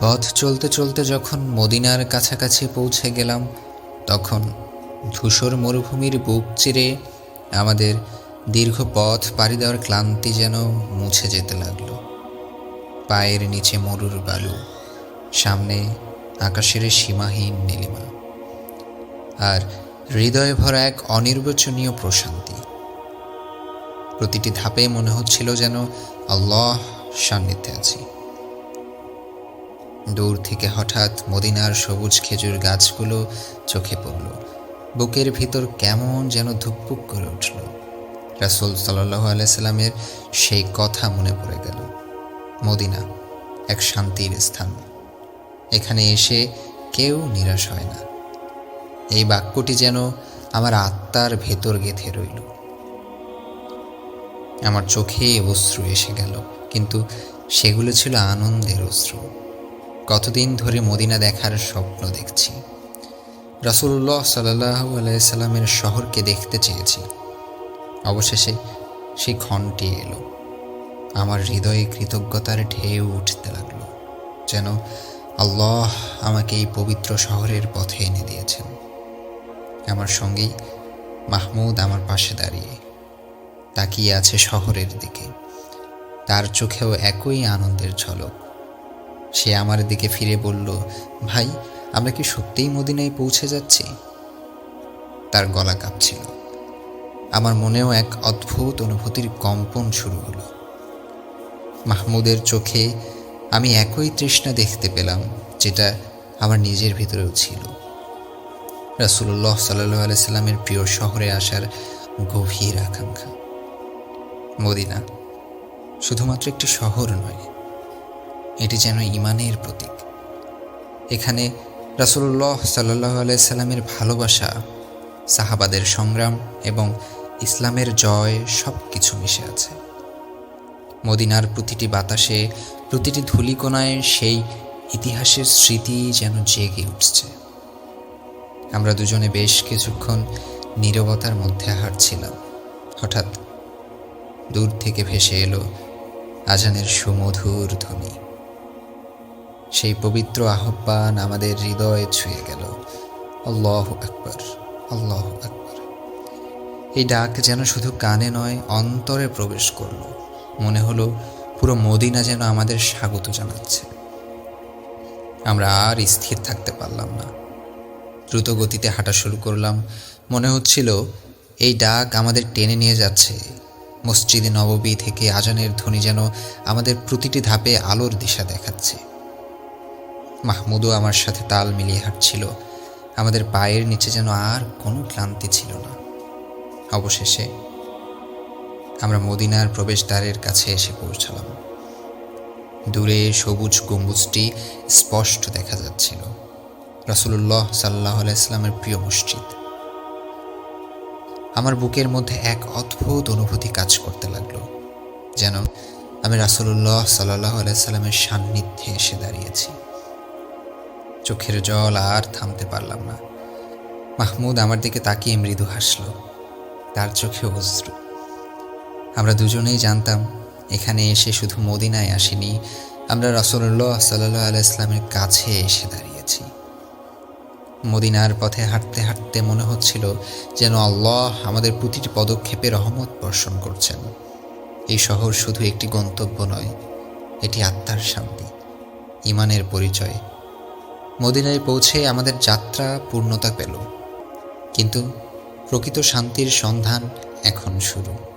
পথ চলতে চলতে যখন মদিনার কাছাকাছি পৌঁছে গেলাম, তখন ধূসর মরুভূমির বুক চিরে আমাদের দীর্ঘ পথ পাড়ি দেওয়ার ক্লান্তি যেন মুছে যেতে লাগল। পায়ের নিচে মরুর বালু, সামনে আকাশের সীমাহীন নীলিমা, আর হৃদয়ে ভরা এক অনির্বচনীয় প্রশান্তি। প্রতিটি ধাপে মনে হচ্ছিল যেন আল্লাহ সান্নিধ্যে আছি। দূর থেকে হঠাৎ মদিনার সবুজ খেজুর গাছগুলো চোখে পড়ল। বুকের ভিতর কেমন যেন ধুকপুক করে উঠল। রাসুল সাল্লাহ আলাইসাল্লামের সেই কথা মনে পড়ে গেল। মদিনা এক শান্তির স্থান। এখানে এসে কেউ নিরাশ হয় না। এই বাক্যটি যেন আমার আত্মার ভেতর গেথে রইল। আমার চোখে অশ্রু এসে গেল, কিন্তু সেগুলো ছিল আনন্দের অশ্রু। কতদিন ধরে মদিনা দেখার স্বপ্ন দেখছি। রাসুল্লাহ সাল্লাহ আলাইসাল্লামের শহরকে দেখতে চেয়েছি। অবশেষে সেই ক্ষণটি এলো। আমার হৃদয়ে কৃতজ্ঞতার ঢেউ উঠতে লাগল, যেন আল্লাহ আমাকে এই পবিত্র শহরের পথে এনে দিয়েছেন। আমার সঙ্গেই মাহমুদ আমার পাশে দাঁড়িয়ে তাকিয়ে আছে শহরের দিকে। তার চোখেও একই আনন্দের ঝলক। সে আমার দিকে ফিরে বলল, ভাই, আমরা কি সত্যিই মদিনায় পৌঁছে যাচ্ছি? তার গলা কাঁপছিল। আমার মনেও এক অদ্ভুত অনুভূতির কম্পন শুরু হলো। মাহমুদের চোখে আমি একই তৃষ্ণা দেখতে পেলাম, যেটা আমার নিজের ভিতরেও ছিল। রাসুল্লাহ সাল্লু আলাইসাল্লামের প্রিয় শহরে আসার গভীর আকাঙ্ক্ষা। মদিনা শুধুমাত্র একটি শহর নয় এটি যেন ইমানের প্রতীক। এখানে রাসুল্লাহ সাল্লাহ আলাইসাল্লামের ভালোবাসা, সাহাবাদের সংগ্রাম এবং ইসলামের জয় সব কিছু মিশে আছে। মদিনার প্রতিটি বাতাসে, প্রতিটি ধূলিকোনায় সেই ইতিহাসের স্মৃতি যেন জেগে উঠছে। আমরা দুজনে বেশ কিছুক্ষণ নীরবতার মধ্যে হাঁটছিলাম। হঠাৎ দূর থেকে ভেসে এলো আজানের সুমধুর ধ্বনি। সেই পবিত্র আহ্বান আমাদের হৃদয়ে ছুঁয়ে গেল। আল্লাহ আকবর আল্লাহ আকবর। এই ডাক যেন শুধু কানে নয়, অন্তরে প্রবেশ করল। মনে হলো পুরো মদিনা যেন আমাদের স্বাগত জানাচ্ছে। আমরা আর স্থির থাকতে পারলাম না। দ্রুত গতিতে হাঁটা শুরু করলাম। মনে হচ্ছিল এই ডাক আমাদের টেনে নিয়ে যাচ্ছে। মসজিদে নববী থেকে আজানের ধ্বনি যেন আমাদের প্রতিটি ধাপে আলোর দিশা দেখাচ্ছে। মাহমুদও আমার সাথে তাল মিলিয়ে হাঁটছিল। আমাদের পায়ের নিচে যেন আর কোনো ক্লান্তি ছিল না। অবশেষে আমরা মদিনার প্রবেশদ্বারের কাছে এসে পৌঁছালাম। দূরে সবুজ গম্বুজটি স্পষ্ট দেখা যাচ্ছিল। রাসুল্লাহ সাল্লাহ আলাইস্লামের প্রিয় মসজিদ। আমার বুকের মধ্যে এক অদ্ভুত অনুভূতি কাজ করতে লাগল, যেন আমি রাসুল্লাহ সাল্লাহ আলাইস্লামের সান্নিধ্যে এসে দাঁড়িয়েছি। চোখের জল আর থামতে পারলাম না। মাহমুদ আমার দিকে তাকিয়ে মৃদু হাসল। তার চোখে অশ্রু। আমরা দুজনেই জানতাম, এখানে এসে শুধু মদিনায় আসিনি, আমরা রসল্লাহ সাল্লাহ আলাইস্লামের কাছে এসে দাঁড়িয়েছি। মদিনার পথে হাঁটতে হাঁটতে মনে হচ্ছিল যেন আল্লাহ আমাদের প্রতিটি পদক্ষেপে রহমত বর্ষণ করছেন। এই শহর শুধু একটি গন্তব্য নয়, এটি আত্মার শান্তি, ইমানের পরিচয় মদিনায় পৌঁছে আমাদের যাত্রা পূর্ণতা পেল। কিন্তু প্রকৃত শান্তির সন্ধান এখন শুরু।